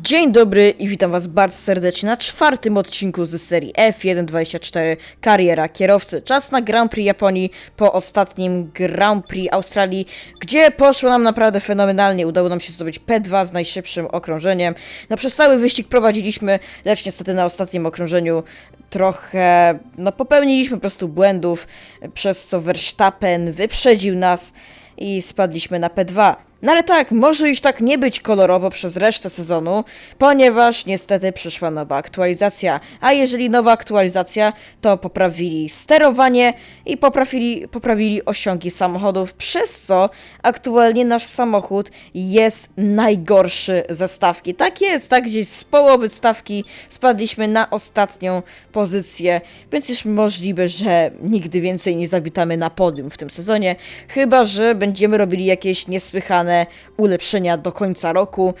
Dzień dobry i witam was bardzo serdecznie na czwartym odcinku ze serii F124 Kariera Kierowcy. Czas na Grand Prix Japonii po ostatnim Grand Prix Australii, gdzie poszło nam naprawdę fenomenalnie. Udało nam się zdobyć P2 z najszybszym okrążeniem. No przez cały wyścig prowadziliśmy, lecz niestety na ostatnim okrążeniu trochę, no popełniliśmy po prostu błędów, przez co Verstappen wyprzedził nas i spadliśmy na P2. No ale tak, może już tak nie być kolorowo przez resztę sezonu, ponieważ niestety przyszła nowa aktualizacja. A jeżeli nowa aktualizacja, to poprawili sterowanie i poprawili, poprawili osiągi samochodów, przez co aktualnie nasz samochód jest najgorszy ze stawki. Tak jest, tak gdzieś z połowy stawki spadliśmy na ostatnią pozycję, więc już możliwe, że nigdy więcej nie zawitamy na podium w tym sezonie, chyba że będziemy robili jakieś niesłychane ulepszenia do końca roku.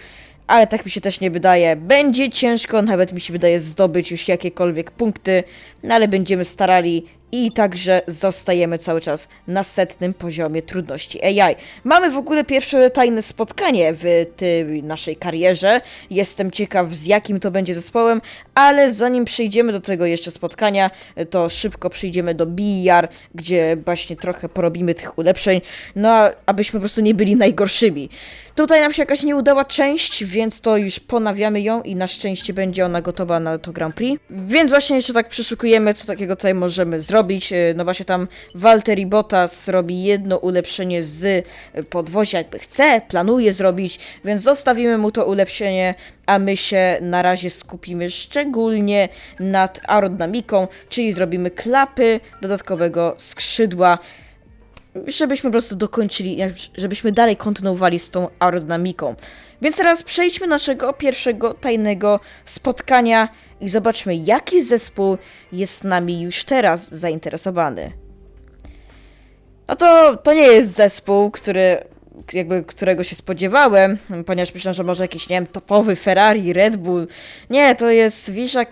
Ale tak mi się też nie wydaje. Będzie ciężko, nawet mi się wydaje, zdobyć już jakiekolwiek punkty, no ale będziemy starali i także zostajemy cały czas na setnym poziomie trudności AI. Mamy w ogóle pierwsze tajne spotkanie w tej naszej karierze. Jestem ciekaw, z jakim to będzie zespołem, ale zanim przejdziemy do tego jeszcze spotkania, to szybko przejdziemy do BR, gdzie właśnie trochę porobimy tych ulepszeń, no abyśmy po prostu nie byli najgorszymi. Tutaj nam się jakaś nie udała część, więc to już ponawiamy ją i na szczęście będzie ona gotowa na to Grand Prix. Więc właśnie jeszcze tak przeszukujemy, co takiego tutaj możemy zrobić. E, No właśnie tam Valtteri Bottas robi jedno ulepszenie z podwozia, jakby chce, planuje zrobić, więc zostawimy mu to ulepszenie, a my się na razie skupimy szczególnie nad aerodynamiką, czyli zrobimy klapy dodatkowego skrzydła żebyśmy po prostu dokończyli, żebyśmy dalej kontynuowali z tą aerodynamiką. Więc teraz przejdźmy do naszego pierwszego tajnego spotkania i zobaczmy, jaki zespół jest nami już teraz zainteresowany. No to, to nie jest zespół, który, jakby, którego się spodziewałem, ponieważ myślałem, że może jakiś, nie wiem, topowy Ferrari, Red Bull. Nie, to jest Visa,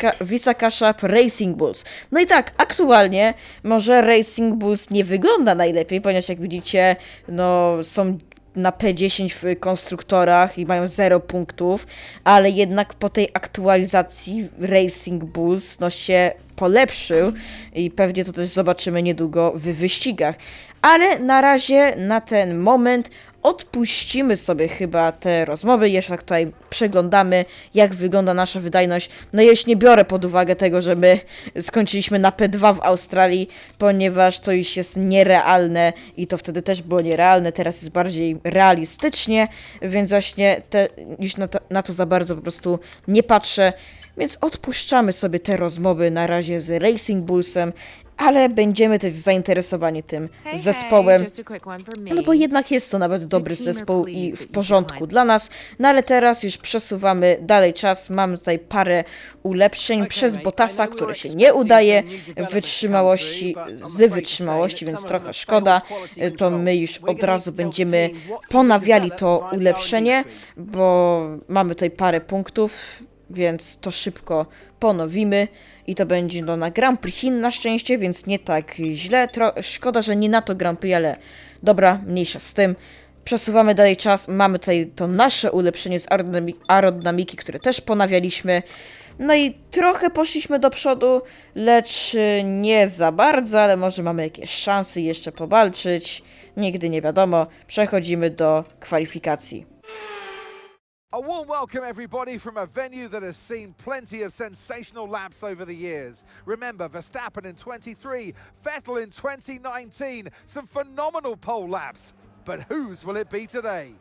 App Racing Bulls. No i tak, aktualnie może Racing Bulls nie wygląda najlepiej, ponieważ jak widzicie, no są na P10 w konstruktorach i mają 0 punktów, ale jednak po tej aktualizacji Racing Bulls no się polepszył i pewnie to też zobaczymy niedługo w wyścigach. Ale na razie, na ten moment, odpuścimy sobie chyba te rozmowy, jeszcze tak tutaj przeglądamy, jak wygląda nasza wydajność. No jeśli nie biorę pod uwagę tego, że my skończyliśmy na P2 w Australii, ponieważ to już jest nierealne i to wtedy też było nierealne, teraz jest bardziej realistycznie, więc właśnie te, już na to, na to za bardzo po prostu nie patrzę. Więc odpuszczamy sobie te rozmowy na razie z Racing Bullsem, ale będziemy też zainteresowani tym zespołem. No bo jednak jest to nawet dobry zespół i w porządku dla nas. No ale teraz już przesuwamy dalej czas. Mamy tutaj parę ulepszeń przez Botasa, które się nie udaje w wytrzymałości, z wytrzymałości, więc trochę szkoda. To my już od razu będziemy ponawiali to ulepszenie, bo mamy tutaj parę punktów, więc to szybko ponowimy i to będzie no, na Grand Prix Chin na szczęście, więc nie tak źle. Tro szkoda, że nie na to Grand Prix, ale dobra, mniejsza z tym. Przesuwamy dalej czas, mamy tutaj to nasze ulepszenie z aerodynami- aerodynamiki, które też ponawialiśmy. No i trochę poszliśmy do przodu, lecz nie za bardzo, ale może mamy jakieś szanse jeszcze powalczyć. Nigdy nie wiadomo. Przechodzimy do kwalifikacji. A warm welcome, everybody, from a venue that has seen plenty of sensational laps over the years. Remember, Verstappen in 23, Vettel in 2019, some phenomenal pole laps. But whose will it be today?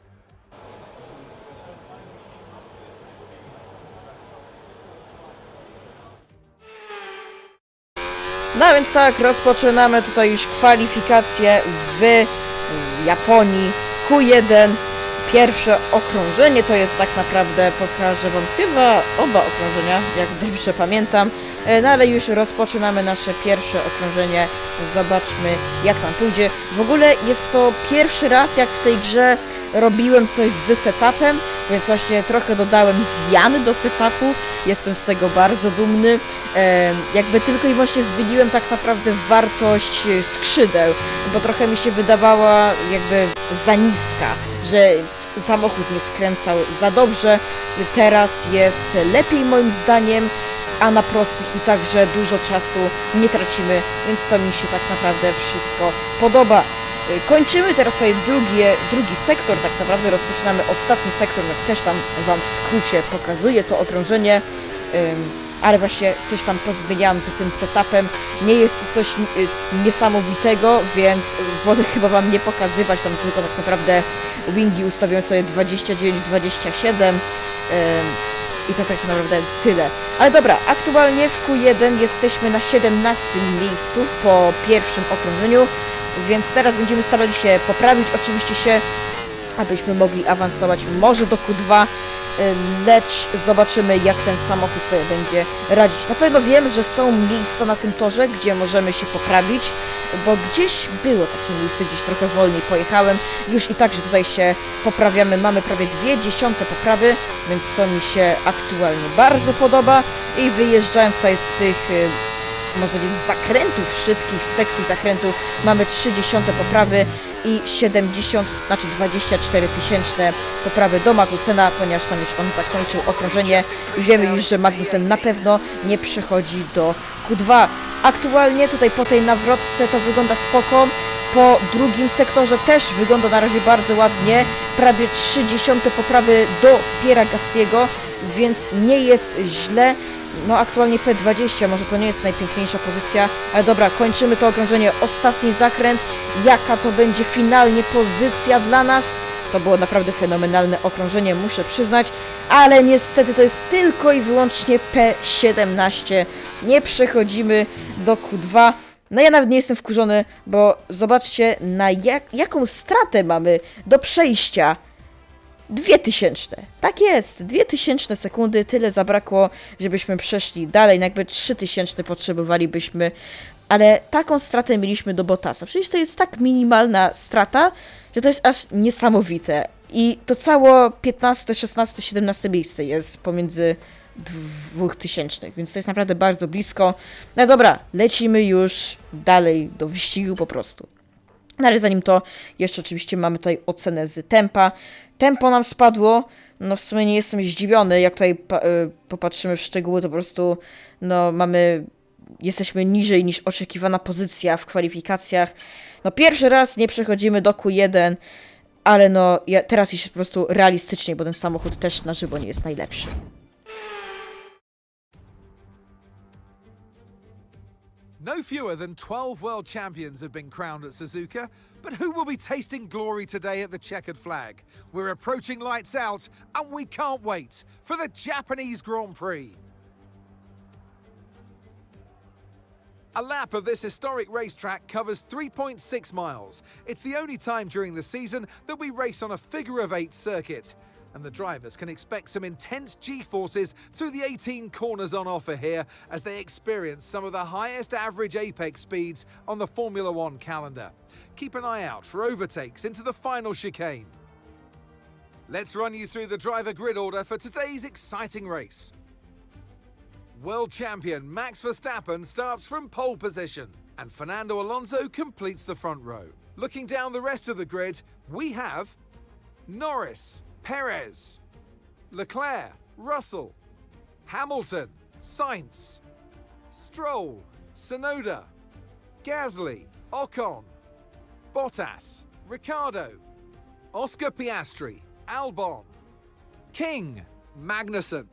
No więc tak, rozpoczynamy tutaj już kwalifikacje w Japonii. Q1, pierwsze okrążenie to jest tak naprawdę, pokażę wam chyba oba okrążenia, jak dobrze pamiętam. E, No ale już rozpoczynamy nasze pierwsze okrążenie. Zobaczmy jak nam pójdzie. W ogóle jest to pierwszy raz jak w tej grze robiłem coś z setupem, więc właśnie trochę dodałem zmiany do setupu. Jestem z tego bardzo dumny. E, jakby tylko i właśnie zmieniłem tak naprawdę wartość skrzydeł, bo trochę mi się wydawała jakby za niska, że samochód nie skręcał za dobrze. Teraz jest lepiej moim zdaniem, a na prostych i także dużo czasu nie tracimy, więc to mi się tak naprawdę wszystko podoba. Kończymy teraz sobie drugie, drugi sektor, tak naprawdę rozpoczynamy ostatni sektor, jak też tam Wam w skrócie pokazuję to okrążenie, ale właśnie coś tam pozmieniałam z tym setupem. Nie jest to coś y, niesamowitego, więc wolę chyba Wam nie pokazywać, tam tylko tak naprawdę wingi ustawiłem sobie 29-27 i to tak naprawdę tyle. Ale dobra, aktualnie w Q1 jesteśmy na 17 miejscu po pierwszym okrążeniu, więc teraz będziemy starali się poprawić oczywiście się, abyśmy mogli awansować może do Q2, y, lecz zobaczymy jak ten samochód sobie będzie radzić. Na pewno wiem, że są miejsca na tym torze, gdzie możemy się poprawić, bo gdzieś było takie miejsce, gdzieś trochę wolniej pojechałem. Już i tak, że tutaj się poprawiamy, mamy prawie dwie dziesiąte poprawy, więc to mi się aktualnie bardzo podoba i wyjeżdżając tutaj z tych y, może więc zakrętów szybkich, sekcji zakrętów mamy 30 poprawy i 70, znaczy 24 tysięczne poprawy do Magnusena, ponieważ tam już on zakończył okrążenie i wiemy już, że Magnusen na pewno nie przechodzi do Q2. Aktualnie tutaj po tej nawrotce to wygląda spoko, po drugim sektorze też wygląda na razie bardzo ładnie, prawie 30 poprawy do Piera Gastiego, więc nie jest źle. No aktualnie P20, może to nie jest najpiękniejsza pozycja, ale dobra, kończymy to okrążenie. Ostatni zakręt, jaka to będzie finalnie pozycja dla nas? To było naprawdę fenomenalne okrążenie, muszę przyznać, ale niestety to jest tylko i wyłącznie P17. Nie przechodzimy do Q2. No ja nawet nie jestem wkurzony, bo zobaczcie na jak, jaką stratę mamy do przejścia. Dwie tysięczne. Tak jest, dwie tysięczne sekundy, tyle zabrakło, żebyśmy przeszli dalej, no jakby trzy tysięczne potrzebowalibyśmy, ale taką stratę mieliśmy do Botasa. Przecież to jest tak minimalna strata, że to jest aż niesamowite. I to cało 15, 16, 17 miejsce jest pomiędzy dwóch tysięcznych, więc to jest naprawdę bardzo blisko. No dobra, lecimy już dalej do wyścigu po prostu. No ale zanim to, jeszcze oczywiście mamy tutaj ocenę z tempa. Tempo nam spadło, no w sumie nie jestem zdziwiony, jak tutaj y, popatrzymy w szczegóły, to po prostu no mamy, jesteśmy niżej niż oczekiwana pozycja w kwalifikacjach. No pierwszy raz nie przechodzimy do Q1, ale no ja, teraz jest po prostu realistycznie, bo ten samochód też na żywo nie jest najlepszy. No fewer than 12 world champions have been crowned at Suzuka, but who will be tasting glory today at the checkered flag? We're approaching lights out, and we can't wait for the Japanese Grand Prix. A lap of this historic racetrack covers 3.6 miles. It's the only time during the season that we race on a figure of eight circuit. And the drivers can expect some intense G forces through the 18 corners on offer here as they experience some of the highest average apex speeds on the Formula One calendar. Keep an eye out for overtakes into the final chicane. Let's run you through the driver grid order for today's exciting race. World champion Max Verstappen starts from pole position, and Fernando Alonso completes the front row. Looking down the rest of the grid, we have Norris, Perez, Leclerc, Russell, Hamilton, Sainz, Stroll, Sonoda, Gasly, Ocon, Bottas, Ricardo, Oscar Piastri, Albon, King, Magnussen,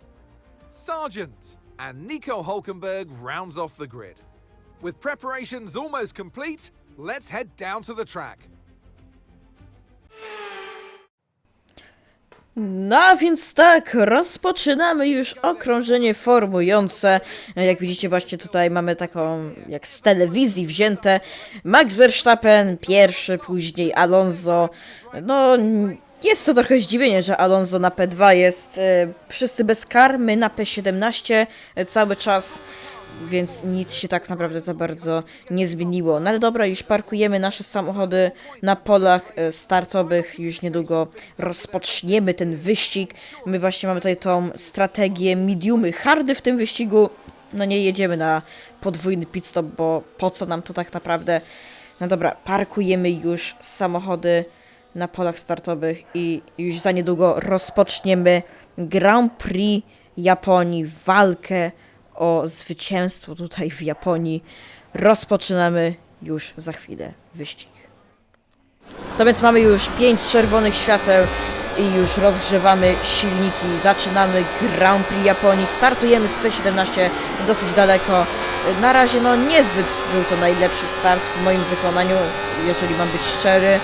Sargent, and Nico Hulkenberg rounds off the grid. With preparations almost complete, let's head down to the track. No więc tak, rozpoczynamy już okrążenie formujące. Jak widzicie właśnie tutaj mamy taką, jak z telewizji wzięte. Max Verstappen pierwszy, później Alonso. No jest to trochę zdziwienie, że Alonso na P2 jest e, wszyscy bez kar, my na P17 e, cały czas więc nic się tak naprawdę za bardzo nie zmieniło. No ale dobra, już parkujemy nasze samochody na polach e, startowych, już niedługo rozpoczniemy ten wyścig. My właśnie mamy tutaj tą strategię mediumy hardy w tym wyścigu. No nie jedziemy na podwójny pit stop, bo po co nam to tak naprawdę? No dobra, parkujemy już samochody na polach startowych i już za niedługo rozpoczniemy Grand Prix Japonii, walkę o zwycięstwo tutaj w Japonii. Rozpoczynamy już za chwilę wyścig. To więc mamy już pięć czerwonych świateł i już rozgrzewamy silniki. Zaczynamy Grand Prix Japonii. Startujemy z P17 dosyć daleko. Na razie no niezbyt był to najlepszy start w moim wykonaniu, jeżeli mam być szczery.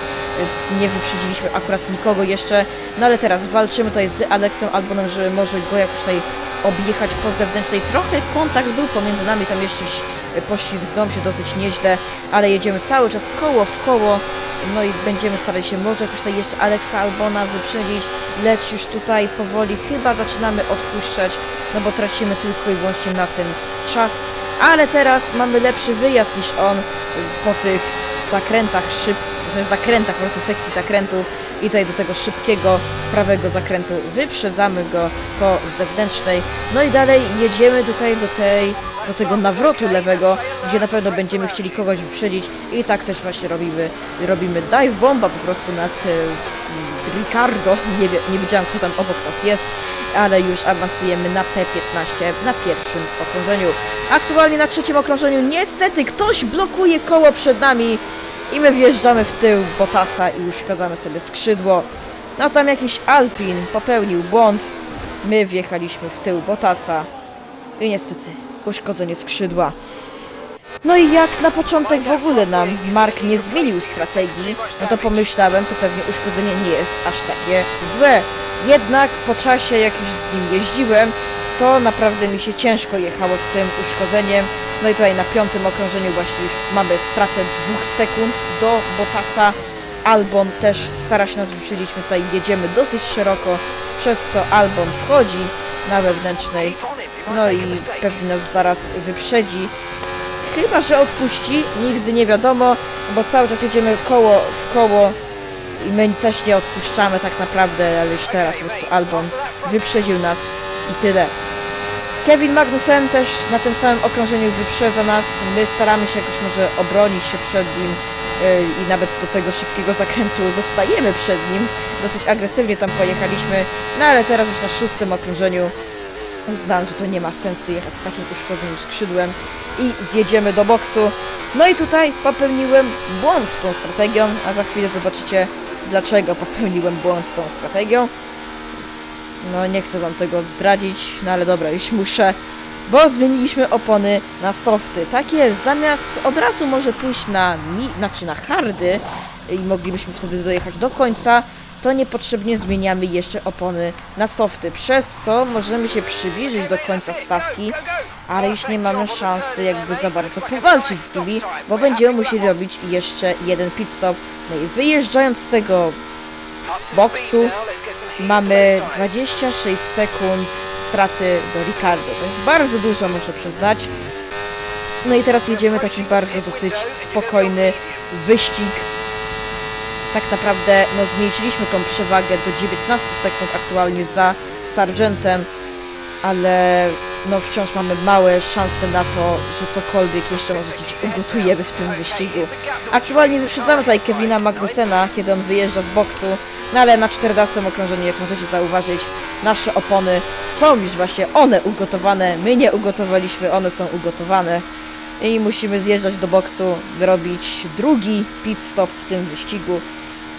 Nie wyprzedziliśmy akurat nikogo jeszcze, no ale teraz walczymy tutaj z Aleksem Albonem, żeby może go jakoś tutaj objechać po zewnętrznej. Trochę kontakt był pomiędzy nami, tam jeszcze poślizgnąłem się dosyć nieźle, ale jedziemy cały czas koło w koło. No i będziemy starali się może jakoś tutaj jeszcze Aleksa Albona wyprzedzić, lecz już tutaj powoli chyba zaczynamy odpuszczać, no bo tracimy tylko i wyłącznie na tym czas. Ale teraz mamy lepszy wyjazd niż on po tych zakrętach szyb, zakrętach, po prostu sekcji zakrętów i tutaj do tego szybkiego prawego zakrętu wyprzedzamy go po zewnętrznej. No i dalej jedziemy tutaj do tej do tego nawrotu lewego, gdzie na pewno będziemy chcieli kogoś wyprzedzić i tak też właśnie robimy. Robimy dive bomba po prostu nad e, Ricardo, nie, nie wiedziałam kto tam obok nas jest, ale już awansujemy na P15 na pierwszym okrążeniu. Aktualnie na trzecim okrążeniu niestety ktoś blokuje koło przed nami i my wjeżdżamy w tył Botasa i uszkadzamy sobie skrzydło. No tam jakiś Alpin popełnił błąd, my wjechaliśmy w tył Botasa i niestety uszkodzenie skrzydła. No i jak na początek w ogóle nam Mark nie zmienił strategii, no to pomyślałem, to pewnie uszkodzenie nie jest aż takie złe. Jednak po czasie, jak już z nim jeździłem, to naprawdę mi się ciężko jechało z tym uszkodzeniem. No i tutaj na piątym okrążeniu właśnie już mamy stratę dwóch sekund do Botasa. Albon też stara się nas wyprzedzić, my tutaj jedziemy dosyć szeroko, przez co Albon wchodzi na wewnętrznej, no i pewnie nas zaraz wyprzedzi. Chyba, że odpuści, nigdy nie wiadomo, bo cały czas jedziemy koło w koło i my też nie odpuszczamy tak naprawdę, ale już teraz po prostu Albon wyprzedził nas i tyle. Kevin Magnussen też na tym samym okrążeniu wyprzedza nas. My staramy się jakoś może obronić się przed nim yy, i nawet do tego szybkiego zakrętu zostajemy przed nim. Dosyć agresywnie tam pojechaliśmy, no ale teraz już na szóstym okrążeniu uznałem, że to nie ma sensu jechać z takim uszkodzonym skrzydłem i zjedziemy do boksu. No i tutaj popełniłem błąd z tą strategią, a za chwilę zobaczycie dlaczego popełniłem błąd z tą strategią. No nie chcę wam tego zdradzić, no ale dobra, już muszę, bo zmieniliśmy opony na softy. Tak jest, zamiast od razu może pójść na mi, znaczy na hardy i moglibyśmy wtedy dojechać do końca, to niepotrzebnie zmieniamy jeszcze opony na softy, przez co możemy się przybliżyć do końca stawki, ale już nie mamy szansy jakby za bardzo powalczyć z nimi, bo będziemy musieli robić jeszcze jeden pit stop. No i wyjeżdżając z tego boksu mamy 26 sekund straty do Ricardo. To jest bardzo dużo, muszę przyznać. No i teraz jedziemy taki bardzo dosyć spokojny wyścig. Tak naprawdę no, zmniejszyliśmy tą przewagę do 19 sekund aktualnie za Sargentem, ale no wciąż mamy małe szanse na to, że cokolwiek jeszcze może być ugotujemy w tym wyścigu. Aktualnie wyprzedzamy tutaj Kevina Magnusena, kiedy on wyjeżdża z boksu, no ale na 14 okrążeniu, jak możecie zauważyć, nasze opony są już właśnie one ugotowane, my nie ugotowaliśmy, one są ugotowane i musimy zjeżdżać do boksu, robić drugi pit stop w tym wyścigu.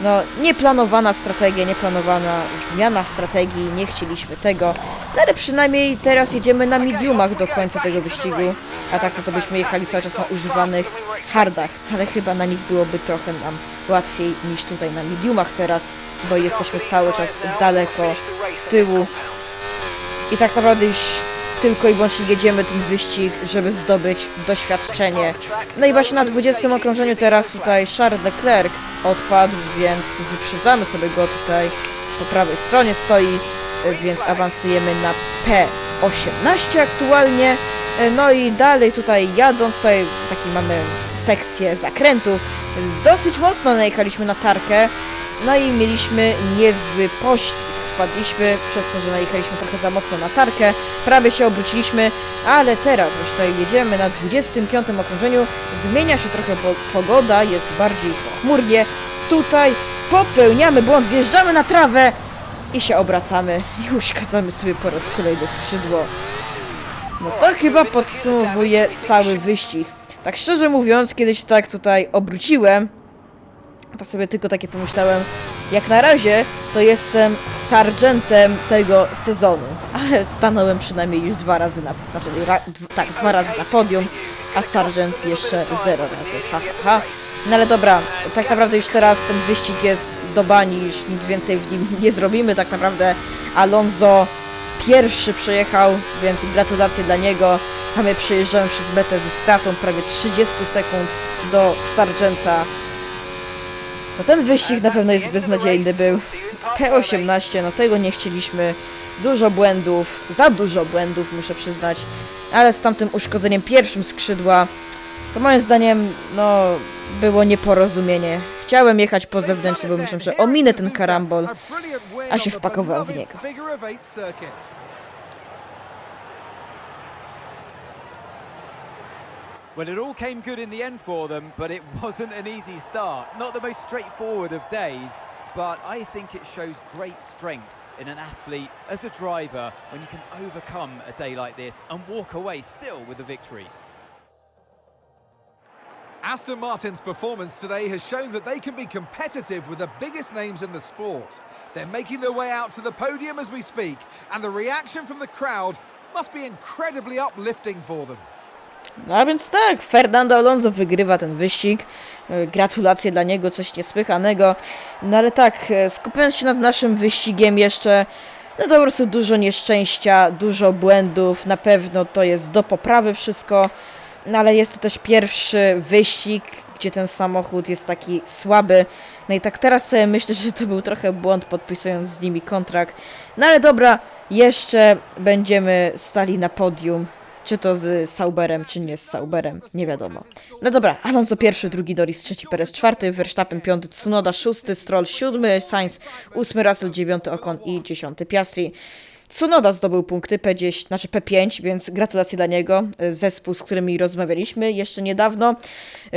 No, nieplanowana strategia, nieplanowana zmiana strategii, nie chcieliśmy tego, no ale przynajmniej teraz jedziemy na mediumach do końca tego wyścigu, a tak to, to byśmy jechali cały czas na używanych hardach, ale chyba na nich byłoby trochę nam łatwiej niż tutaj na mediumach teraz, bo jesteśmy cały czas daleko z tyłu. I tak naprawdę już tylko i wyłącznie jedziemy ten wyścig, żeby zdobyć doświadczenie. No i właśnie na 20 okrążeniu teraz tutaj Charles Leclerc odpadł, więc wyprzedzamy sobie go tutaj po prawej stronie stoi, więc awansujemy na P18 aktualnie. No i dalej tutaj jadąc, tutaj taki mamy sekcję zakrętów, dosyć mocno najechaliśmy na tarkę, no i mieliśmy niezły poślizg. Wpadliśmy przez to, że najechaliśmy trochę za mocno na tarkę, prawie się obróciliśmy, ale teraz już tutaj jedziemy na 25 okrążeniu, zmienia się trochę po pogoda, jest bardziej pochmurnie. Tutaj popełniamy błąd, wjeżdżamy na trawę i się obracamy i uszkadzamy sobie po raz kolejny skrzydło. No to chyba podsumowuje cały wyścig. Tak szczerze mówiąc, kiedyś tak tutaj obróciłem, to sobie tylko takie pomyślałem, jak na razie to jestem sargentem tego sezonu, ale stanąłem przynajmniej już dwa razy na, znaczy ra, tak, dwa razy na podium, a sargent jeszcze zero razy, ha, ha, ha. No ale dobra, tak naprawdę już teraz ten wyścig jest do bani, już nic więcej w nim nie zrobimy, tak naprawdę Alonso pierwszy przejechał, więc gratulacje dla niego, a my przejeżdżamy przez metę ze stratą prawie 30 sekund do Sargenta. No ten wyścig na pewno jest beznadziejny był. P18, no tego nie chcieliśmy. Dużo błędów, za dużo błędów muszę przyznać, ale z tamtym uszkodzeniem pierwszym skrzydła, to moim zdaniem, no, było nieporozumienie. Chciałem jechać po zewnętrznym, bo myślałem, że ominę ten karambol. a się wpakowałem w niego. Well, it all came good in the end for them, but it wasn't an easy start. Not the most straightforward of days, but I think it shows great strength in an athlete as a driver when you can overcome a day like this and walk away still with a victory. Aston Martin's performance today has shown that they can be competitive with the biggest names in the sport. They're making their way out to the podium as we speak, and the reaction from the crowd must be incredibly uplifting for them. No a więc tak, Fernando Alonso wygrywa ten wyścig. E, Gratulacje dla niego, coś niesłychanego. No ale tak, e, skupiając się nad naszym wyścigiem jeszcze, no to po prostu dużo nieszczęścia, dużo błędów. Na pewno to jest do poprawy wszystko. No ale jest to też pierwszy wyścig, gdzie ten samochód jest taki słaby. No i tak teraz sobie myślę, że to był trochę błąd podpisując z nimi kontrakt. No ale dobra, jeszcze będziemy stali na podium. Czy to z Sauberem, czy nie z Sauberem, nie wiadomo. No dobra, Alonso pierwszy, drugi Doris, trzeci Perez, czwarty, Verstappen piąty, Tsunoda szósty, Stroll siódmy, Sainz ósmy, Russell dziewiąty, Ocon i dziesiąty Piastri. Tsunoda zdobył punkty P10, znaczy P5, więc gratulacje dla niego. Zespół, z którymi rozmawialiśmy jeszcze niedawno.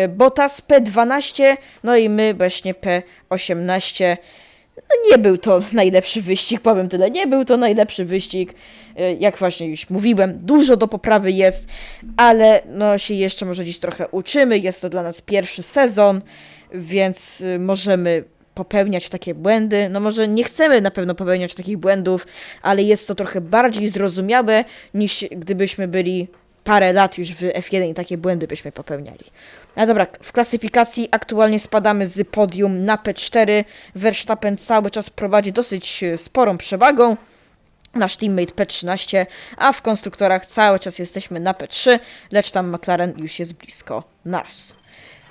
Bottas P12, no i my właśnie P18. No nie był to najlepszy wyścig, powiem tyle. Nie był to najlepszy wyścig. E, Jak właśnie już mówiłem, dużo do poprawy jest, ale no się jeszcze może dziś trochę uczymy. Jest to dla nas pierwszy sezon, więc y, możemy popełniać takie błędy. No może nie chcemy na pewno popełniać takich błędów, ale jest to trochę bardziej zrozumiałe niż gdybyśmy byli parę lat już w F1 i takie błędy byśmy popełniali. No dobra, w klasyfikacji aktualnie spadamy z podium na P4. Verstappen cały czas prowadzi dosyć e, sporą przewagą. Nasz teammate P13, a w konstruktorach cały czas jesteśmy na P3, lecz tam McLaren już jest blisko nas.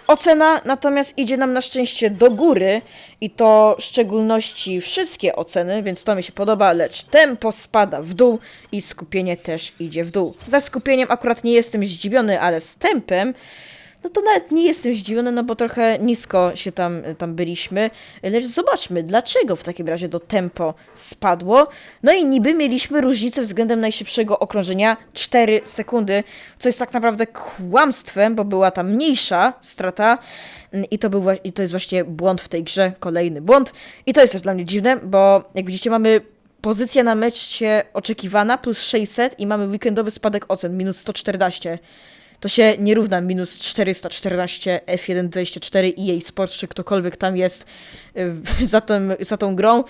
Ocena natomiast idzie nam na szczęście do góry i to w szczególności wszystkie oceny, więc to mi się podoba, lecz tempo spada w dół i skupienie też idzie w dół. Za skupieniem akurat nie jestem zdziwiony, ale z tempem no to nawet nie jestem zdziwiony, no bo trochę nisko się tam, tam byliśmy. Lecz zobaczmy, dlaczego w takim razie to tempo spadło. No i niby mieliśmy różnicę względem najszybszego okrążenia 4 sekundy, co jest tak naprawdę kłamstwem, bo była tam mniejsza strata i to, był, i to jest właśnie błąd w tej grze, kolejny błąd. I to jest też dla mnie dziwne, bo jak widzicie mamy pozycja na mecie oczekiwana plus 600 i mamy weekendowy spadek ocen minus 114 to się nie równa minus 414 F124 EA Sports, czy ktokolwiek tam jest y, za, tym, za tą grą,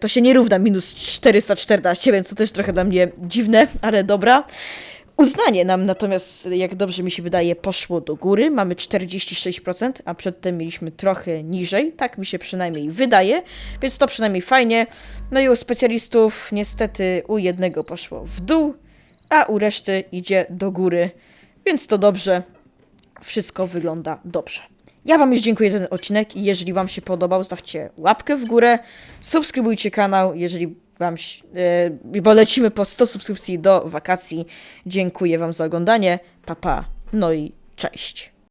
to się nie równa minus 414, więc to też trochę dla mnie dziwne, ale dobra. Uznanie nam natomiast, jak dobrze mi się wydaje, poszło do góry. Mamy 46%, a przedtem mieliśmy trochę niżej. Tak mi się przynajmniej wydaje, więc to przynajmniej fajnie. No i u specjalistów niestety u jednego poszło w dół, a u reszty idzie do góry. Więc to dobrze. Wszystko wygląda dobrze. Ja Wam już dziękuję za ten odcinek i jeżeli Wam się podobał, stawcie łapkę w górę, subskrybujcie kanał, jeżeli Wam, się- e, bo lecimy po 100 subskrypcji do wakacji. Dziękuję Wam za oglądanie, papa, pa. no i cześć.